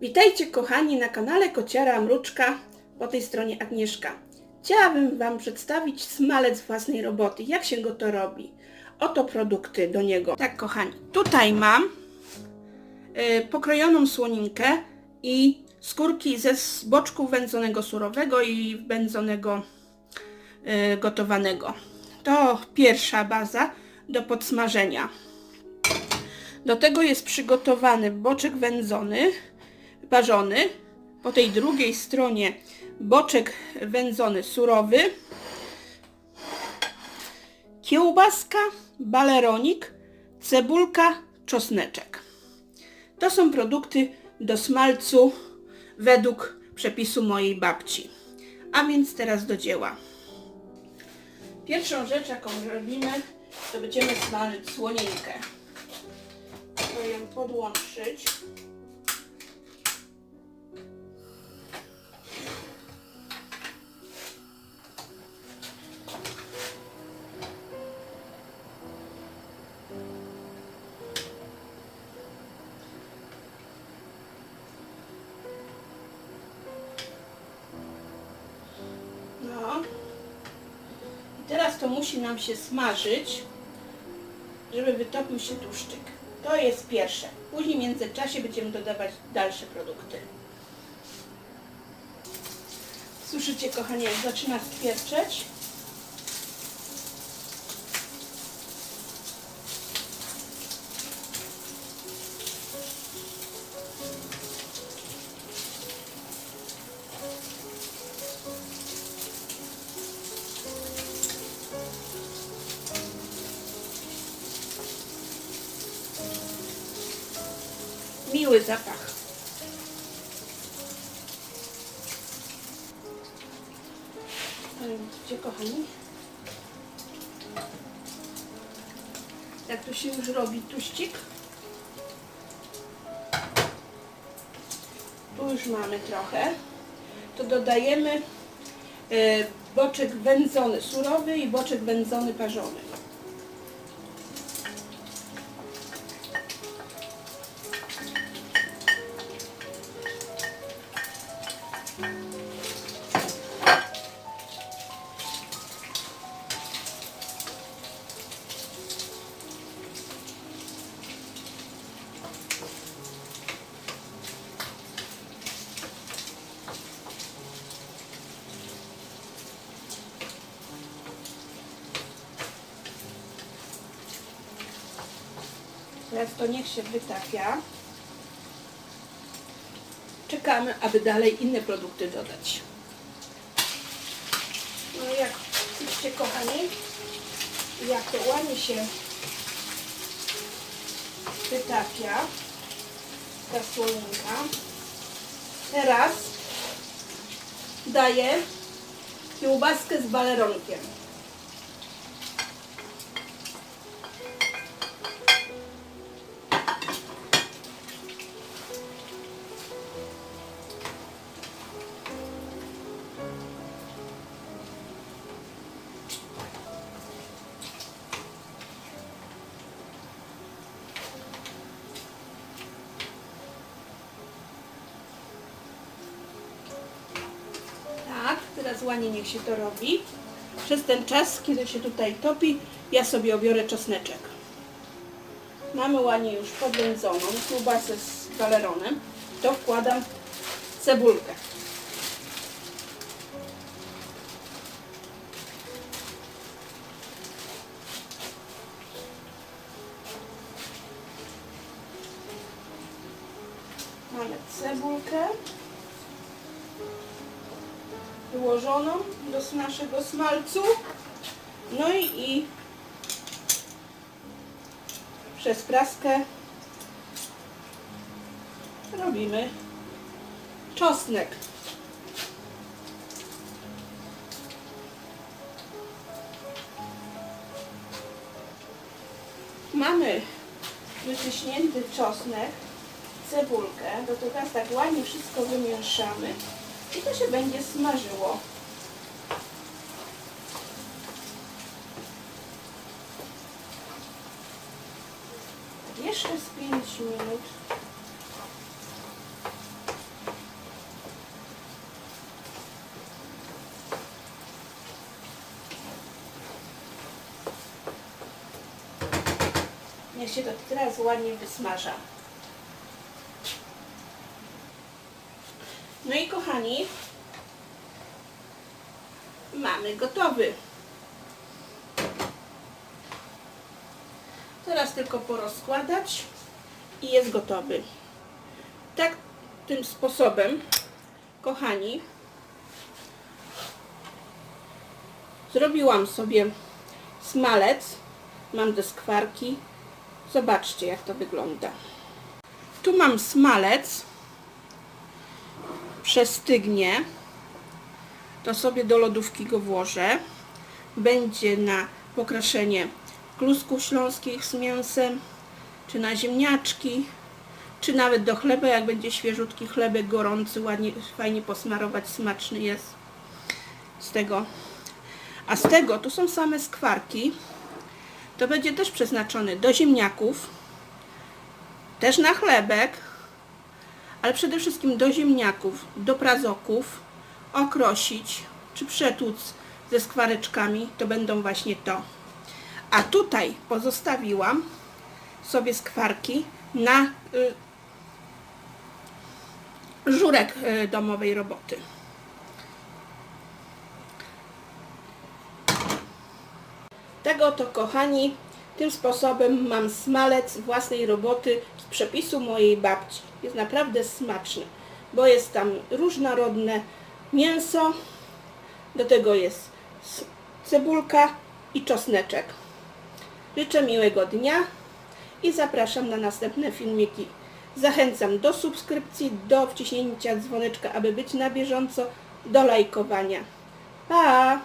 Witajcie kochani na kanale Kociara Mruczka, po tej stronie Agnieszka. Chciałabym Wam przedstawić smalec własnej roboty, jak się go to robi. Oto produkty do niego. Tak kochani, tutaj mam y, pokrojoną słoninkę i skórki ze z boczku wędzonego surowego i wędzonego y, gotowanego. To pierwsza baza do podsmażenia. Do tego jest przygotowany boczek wędzony, parzony. Po tej drugiej stronie boczek wędzony surowy, kiełbaska, baleronik, cebulka, czosneczek. To są produkty do smalcu według przepisu mojej babci. A więc teraz do dzieła. Pierwszą rzecz, jaką robimy, to będziemy smażyć słoninkę. Trzeba ją podłączyć. Teraz to musi nam się smażyć, żeby wytopił się tłuszczyk. To jest pierwsze. Później w międzyczasie będziemy dodawać dalsze produkty. Słyszycie kochani, jak zaczyna skwierczeć? Zapach. Widzicie kochani? Jak to się już robi tuścik? Tu już mamy trochę. To dodajemy e, boczek wędzony surowy i boczek wędzony parzony. Teraz to niech się wytapia. Czekamy, aby dalej inne produkty dodać. No jak widzicie kochani, jak to ładnie się wytapia ta słoninka. Teraz daję kiełbaskę z baleronkiem. Teraz ładnie niech się to robi. Przez ten czas, kiedy się tutaj topi, ja sobie obiorę czosneczek. Mamy ładnie już podwędzoną kiełbasę z baleronem. To wkładam cebulkę. Mamy cebulkę wyłożoną do naszego smalcu. No i, i przez praskę robimy czosnek. Mamy wyciśnięty czosnek, cebulkę, do tego tak ładnie wszystko wymieszamy i to się będzie smażyło. Jeszcze z 5 minut. Niech się to teraz ładnie wysmaża. No i kochani, mamy gotowy. Teraz tylko porozkładać i jest gotowy. Tak tym sposobem, kochani, zrobiłam sobie smalec. Mam te skwarki. Zobaczcie, jak to wygląda. Tu mam smalec. Przestygnie. To sobie do lodówki go włożę. Będzie na pokraszenie klusków śląskich z mięsem, czy na ziemniaczki, czy nawet do chleba, jak będzie świeżutki chlebek gorący, ładnie, fajnie posmarować, smaczny jest z tego. A z tego, tu są same skwarki, to będzie też przeznaczony do ziemniaków, też na chlebek, ale przede wszystkim do ziemniaków, do prazoków, okrosić, czy przetłuc ze skwareczkami, to będą właśnie to. A tutaj pozostawiłam sobie skwarki na y, żurek y, domowej roboty. Tego to kochani, tym sposobem mam smalec własnej roboty z przepisu mojej babci. Jest naprawdę smaczny, bo jest tam różnorodne mięso, do tego jest cebulka i czosneczek. Życzę miłego dnia i zapraszam na następne filmiki. Zachęcam do subskrypcji, do wciśnięcia dzwoneczka, aby być na bieżąco, do lajkowania. Pa!